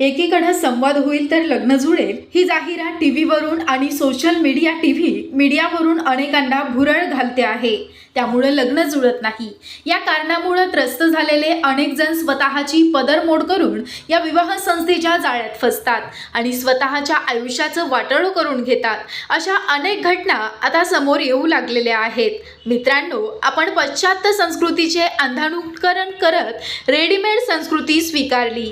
एकीकडे संवाद होईल तर लग्न जुळेल. ही जाहिरात टी व्हीवरून आणि सोशल मीडिया टी व्ही मीडियावरून अनेकांना भुरळ घालते आहे. त्यामुळे लग्न जुळत नाही. या कारणामुळे त्रस्त झालेले अनेक जण स्वतःची पदरमोड करून या विवाह संस्थेच्या जाळ्यात फसतात आणि स्वतःच्या आयुष्याचं वाटळ करून घेतात. अशा अनेक घटना आता समोर येऊ लागलेल्या आहेत. मित्रांनो आपण पाश्चात्य संस्कृतीचे अंधानुकरण करत रेडीमेड संस्कृती स्वीकारली.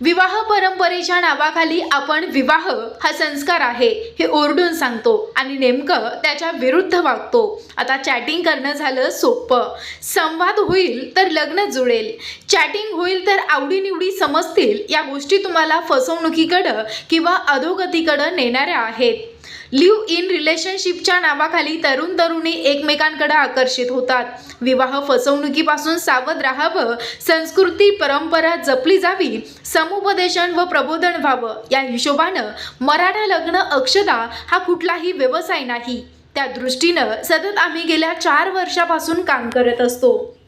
विवाह परंपरेच्या नावाखाली आपण विवाह हा संस्कार आहे हे ओरडून सांगतो आणि नेमकं त्याच्या विरुद्ध वागतो. आता चॅटिंग करणं झालं सोपं. संवाद होईल तर लग्न जुळेल. चॅटिंग होईल तर आवडीनिवडी समजतील. या गोष्टी तुम्हाला फसवणुकीकडं किंवा अधोगतीकडं नेणाऱ्या आहेत. लिव्ह इन रिलेशनशिपच्या नावाखाली तरुण तरुणी एकमेकांकडे आकर्षित होतात. विवाह फसवणुकीपासून सावध राहावं संस्कृती परंपरा जपली जावी समुपदेशन व प्रबोधन व्हावं या हिशोबानं मराठा लग्न अक्षता हा कुठलाही व्यवसाय नाही. त्या दृष्टीनं सतत आम्ही गेल्या चार वर्षापासून काम करत असतो.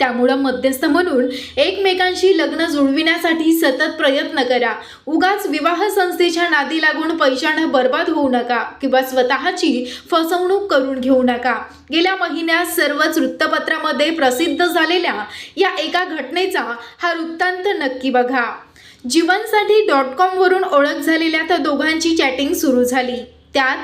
त्यामुळं मध्यस्थ म्हणून एकमेकांशी लग्न जुळविण्यासाठी सतत प्रयत्न करा. उगाच विवाह संस्थेच्या नादी लागून पैशानं बर्बाद होऊ नका किंवा स्वतःची फसवणूक करून घेऊ नका. गेल्या महिन्यात सर्वच वृत्तपत्रामध्ये प्रसिद्ध झालेल्या या एका घटनेचा हा वृत्तांत नक्की बघा. जीवनसाठी डॉट कॉमवरून ओळख झालेल्या त्या दोघांची चॅटिंग सुरू झाली. त्यात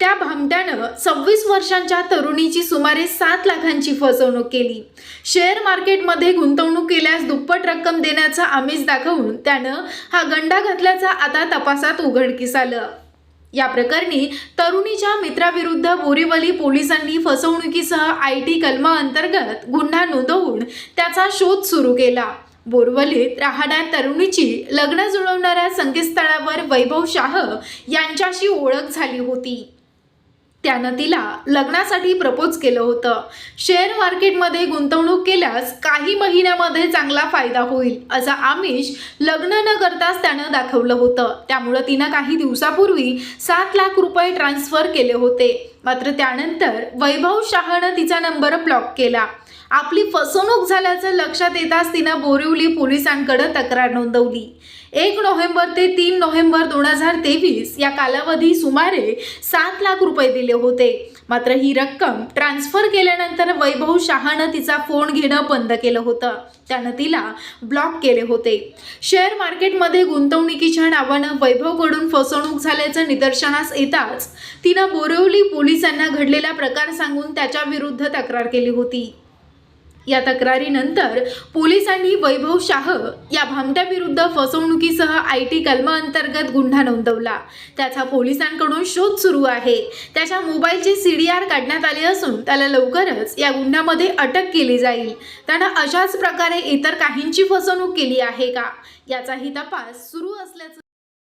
त्या भामट्यानं सव्वीस वर्षांच्या तरुणीची सुमारे सात लाखांची फसवणूक केली. शेअर मार्केटमध्ये गुंतवणूक केल्यास दुप्पट रक्कम देण्याचा आमिष दाखवून त्यानं हा गंडा घातल्याचा आता तपासात उघडकीस आलं. या प्रकरणी तरुणीच्या मित्राविरुद्ध बोरीवली पोलिसांनी फसवणुकीसह आय टी कलमाअंतर्गत गुन्हा नोंदवून त्याचा शोध सुरू केला. बोरवलीत राहणाऱ्या तरुणीची लग्न जुळवणाऱ्या संकेतस्थळावर वैभव शाह यांच्याशी ओळख झाली होती. त्यानं तिला लग्नासाठी प्रपोज केलं होतं. शेअर मार्केटमध्ये गुंतवणूक केल्यास काही महिन्यामध्ये चांगला फायदा होईल असा आमिष लग्न न करताच त्यानं दाखवलं होतं. त्यामुळं तिनं काही दिवसापूर्वी सात लाख रुपये ट्रान्स्फर केले होते. मात्र त्यानंतर वैभव शहानं तिचा नंबर ब्लॉक केला. आपली फसवणूक झाल्याचं लक्षात येताच तिनं बोरिवली पोलिसांकडे तक्रार नोंदवली. एक नोव्हेंबर ते तीन नोव्हेंबर दोन हजार तेवीस या कालावधी सुमारे सात लाख रुपये दिले होते. मात्र ही रक्कम ट्रान्स्फर केल्यानंतर वैभव शहानं तिचा फोन घेणं बंद केलं होतं. त्यानं तिला ब्लॉक केले होते. शेअर मार्केटमध्ये गुंतवणुकीच्या नावानं वैभवकडून फसवणूक झाल्याचं निदर्शनास येताच तिनं बोरिवली पोलिसांना घडलेला प्रकार सांगून त्याच्या विरुद्ध तक्रार केली होती. या तक्रारीनंतर पोलिसांनी वैभव शाह या भामट्याविरुद्ध फसवणुकीसह आय टी कलमाअंतर्गत गुन्हा नोंदवला. त्याचा पोलिसांकडून शोध सुरू आहे. त्याच्या मोबाईलचे सी डी आर काढण्यात आले असून त्याला लवकरच या गुन्ह्यामध्ये अटक केली जाईल. त्यानं अशाच प्रकारे इतर काहींची फसवणूक केली आहे का? याचाही तपास सुरू असल्याचं